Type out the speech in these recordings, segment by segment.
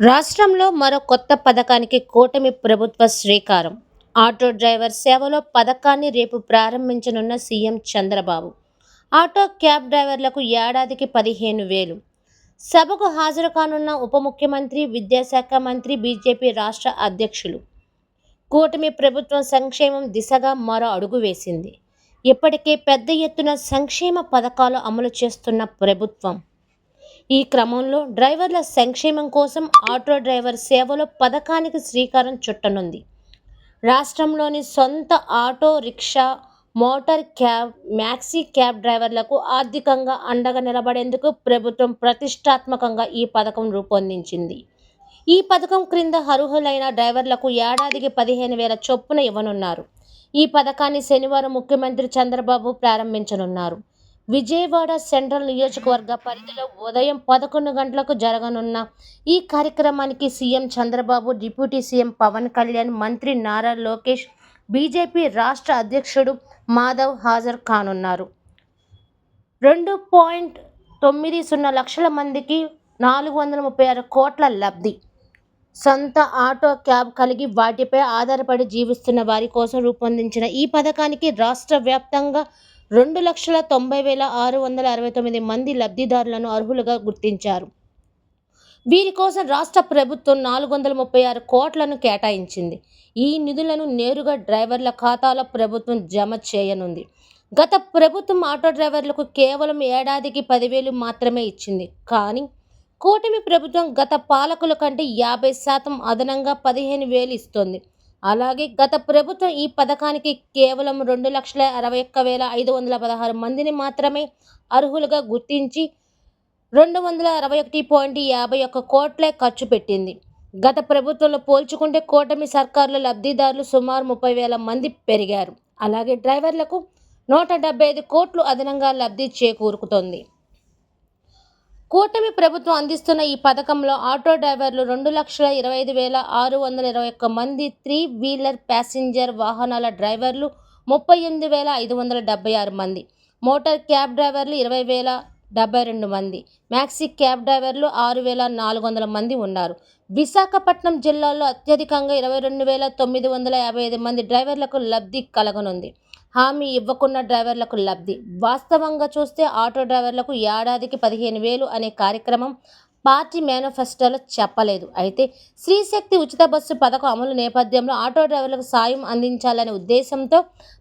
రాష్ట్రంలో మరో కొత్త పథకానికి కూటమి ప్రభుత్వ శ్రీకారం. ఆటో డ్రైవర్ సేవలో పథకాన్ని రేపు ప్రారంభించనున్న సీఎం చంద్రబాబు. ఆటో క్యాబ్ డ్రైవర్లకు ఏడాదికి పదిహేను వేలు. సభకు హాజరు కానున్న ఉప ముఖ్యమంత్రి విద్యాశాఖ మంత్రి బీజేపీ రాష్ట్ర అధ్యక్షులు. కూటమి ప్రభుత్వం సంక్షేమం దిశగా మరో అడుగు వేసింది. ఇప్పటికే పెద్ద ఎత్తున సంక్షేమ పథకాలు అమలు చేస్తున్న ప్రభుత్వం. ఈ క్రమంలో డ్రైవర్ల సంక్షేమం కోసం ఆటో డ్రైవర్ సేవలో పథకానికి శ్రీకారం చుట్టనుంది. రాష్ట్రంలోని సొంత auto rickshaw motor cab maxi cab డ్రైవర్లకు ఆర్థికంగా అండగా నిలబడేందుకు ప్రభుత్వం ప్రతిష్టాత్మకంగా ఈ పథకం రూపొందించింది. ఈ పథకం క్రింద అర్హులైన డ్రైవర్లకు ఏడాదికి పదిహేను వేల చొప్పున ఇవ్వనున్నారు. ఈ పథకాన్ని శనివారం ముఖ్యమంత్రి చంద్రబాబు ప్రారంభించనున్నారు. విజయవాడ సెంట్రల్ నియోజకవర్గ పరిధిలో ఉదయం పదకొండు గంటలకు జరగనున్న ఈ కార్యక్రమానికి CM Chandrababu deputy CM Pawan Kalyan మంత్రి నారా లోకేష్ బీజేపీ రాష్ట్ర అధ్యక్షుడు మాధవ్ హాజరు కానున్నారు. రెండు పాయింట్ తొమ్మిది సున్నా లక్షల మందికి నాలుగు వందల ముప్పై ఆరు కోట్ల లబ్ధి. సొంత ఆటో క్యాబ్ కలిగి వాటిపై ఆధారపడి జీవిస్తున్న వారి కోసం రూపొందించిన ఈ పథకానికి రాష్ట్ర వ్యాప్తంగా రెండు లక్షల తొంభై వేల ఆరు వందల అరవై తొమ్మిది మంది లబ్ధిదారులను అర్హులుగా గుర్తించారు. వీరి కోసం రాష్ట్ర ప్రభుత్వం నాలుగు వందల ముప్పై ఆరు కోట్లను కేటాయించింది. ఈ నిధులను నేరుగా డ్రైవర్ల ఖాతాలో ప్రభుత్వం జమ చేయనుంది. గత ప్రభుత్వం ఆటో డ్రైవర్లకు కేవలం ఏడాదికి పదివేలు మాత్రమే ఇచ్చింది. కానీ కూటమి ప్రభుత్వం గత పాలకుల కంటే యాభై శాతం అదనంగా పదిహేను వేలు ఇస్తోంది. అలాగే గత ప్రభుత్వం ఈ పథకానికి కేవలం రెండు లక్షల అరవై ఒక్క వేల ఐదు వందల పదహారు మందిని మాత్రమే అర్హులుగా గుర్తించి రెండు వందల అరవై ఒకటి పాయింట్ యాభై ఒక్క కోట్లే ఖర్చు పెట్టింది. గత ప్రభుత్వంలో పోల్చుకుంటే కూటమి సర్కారులో లబ్ధిదారులు సుమారు ముప్పై వేల మంది పెరిగారు. అలాగే డ్రైవర్లకు నూట డెబ్బై ఐదు కోట్లు అదనంగా లబ్ధి చేకూరుకుతోంది. కూటమి ప్రభుత్వం అందిస్తున్న ఈ పథకంలో ఆటో డ్రైవర్లు రెండు లక్షల ఇరవై ఐదు వేల ఆరు వందల ఇరవై ఒక్క మంది త్రీ వీలర్ ప్యాసింజర్ వాహనాల డ్రైవర్లు ముప్పై ఎనిమిది వేల ఐదు వందల డెబ్బై ఆరు మంది మోటార్ క్యాబ్ డ్రైవర్లు ఇరవై వేల డెబ్బై రెండు మంది మ్యాక్సీ క్యాబ్ డ్రైవర్లు ఆరు వేల నాలుగు వందల మంది ఉన్నారు. విశాఖపట్నం జిల్లాలో అత్యధికంగా ఇరవై రెండు వేల తొమ్మిది వందల యాభై ఐదు మంది డ్రైవర్లకు లబ్ధి కలగనుంది. హామీ ఇవ్వకున్న డ్రైవర్లకు లబ్ధి. వాస్తవంగా చూస్తే ఆటో డ్రైవర్లకు ఏడాదికి పదిహేను వేలు అనే కార్యక్రమం పార్టీ మేనిఫెస్టోలో చెప్పలేదు. అయితే స్త్రీశక్తి ఉచిత బస్సు పథకం అమలు నేపథ్యంలో ఆటో డ్రైవర్లకు సాయం అందించాలనే ఉద్దేశంతో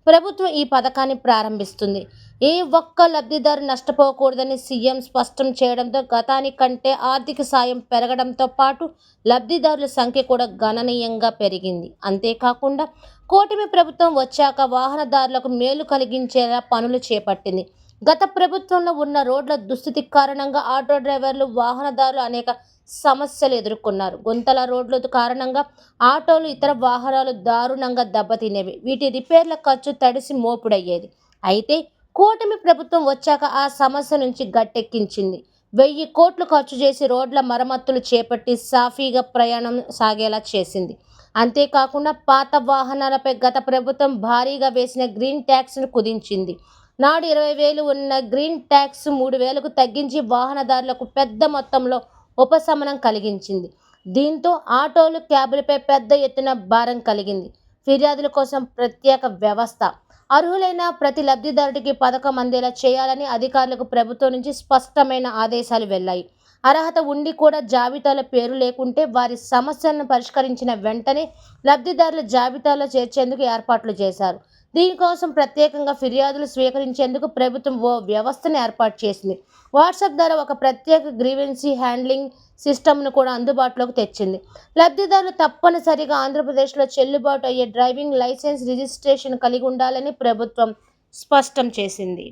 ప్రభుత్వం ఈ పథకాన్ని ప్రారంభిస్తుంది. ఏ ఒక్క లబ్ధిదారు నష్టపోకూడదని సీఎం స్పష్టం చేయడంతో గతానికంటే ఆర్థిక సాయం పెరగడంతో పాటు లబ్ధిదారుల సంఖ్య కూడా గణనీయంగా పెరిగింది. అంతేకాకుండా కూటమి ప్రభుత్వం వచ్చాక వాహనదారులకు మేలు కలిగించేలా పనులు చేపట్టింది. గత ప్రభుత్వంలో ఉన్న రోడ్ల దుస్థితి కారణంగా ఆటో డ్రైవర్లు వాహనదారులు అనేక సమస్యలు ఎదుర్కొన్నారు. గుంతల రోడ్ల కారణంగా ఆటోలు ఇతర వాహనాలు దారుణంగా దెబ్బతినేవి. వీటి రిపేర్ల ఖర్చు తడిసి మోపుడయ్యేది. అయితే కూటమి ప్రభుత్వం వచ్చాక ఆ సమస్య నుంచి గట్టెక్కించింది. వెయ్యి కోట్లు ఖర్చు చేసి రోడ్ల మరమ్మతులు చేపట్టి సాఫీగా ప్రయాణం సాగేలా చేసింది. అంతేకాకుండా పాత వాహనాలపై గత ప్రభుత్వం భారీగా వేసిన గ్రీన్ ట్యాక్స్ను కుదించింది. నాడు ఇరవై వేలు ఉన్న గ్రీన్ ట్యాక్స్ మూడు వేలకు తగ్గించి వాహనదారులకు పెద్ద మొత్తంలో ఉపశమనం కలిగించింది. దీంతో ఆటోలు క్యాబులపై పెద్ద ఎత్తున భారం కలిగింది. ఫిర్యాదుల కోసం ప్రత్యేక వ్యవస్థ. అర్హులైన ప్రతి లబ్ధిదారుడికి పథకం అందేలా చేయాలని అధికారులకు ప్రభుత్వం నుంచి స్పష్టమైన ఆదేశాలు వెళ్ళాయి అర్హత ఉండి కూడా జాబితాల పేరు లేకుంటే వారి సమస్యలను పరిష్కరించిన వెంటనే లబ్ధిదారుల జాబితాలో చేర్చేందుకు ఏర్పాట్లు చేశారు. దీనికోసం ప్రత్యేకంగా ఫిర్యాదులు స్వీకరించేందుకు ప్రభుత్వం ఓ వ్యవస్థను ఏర్పాటు చేసింది. వాట్సాప్ ద్వారా ఒక ప్రత్యేక గ్రీవెన్సీ హ్యాండ్లింగ్ సిస్టమ్ను కూడా అందుబాటులోకి తెచ్చింది. లబ్ధిదారులు తప్పనిసరిగా ఆంధ్రప్రదేశ్లో చెల్లుబాటు అయ్యే డ్రైవింగ్ లైసెన్స్ రిజిస్ట్రేషన్ కలిగి ఉండాలని ప్రభుత్వం స్పష్టం చేసింది.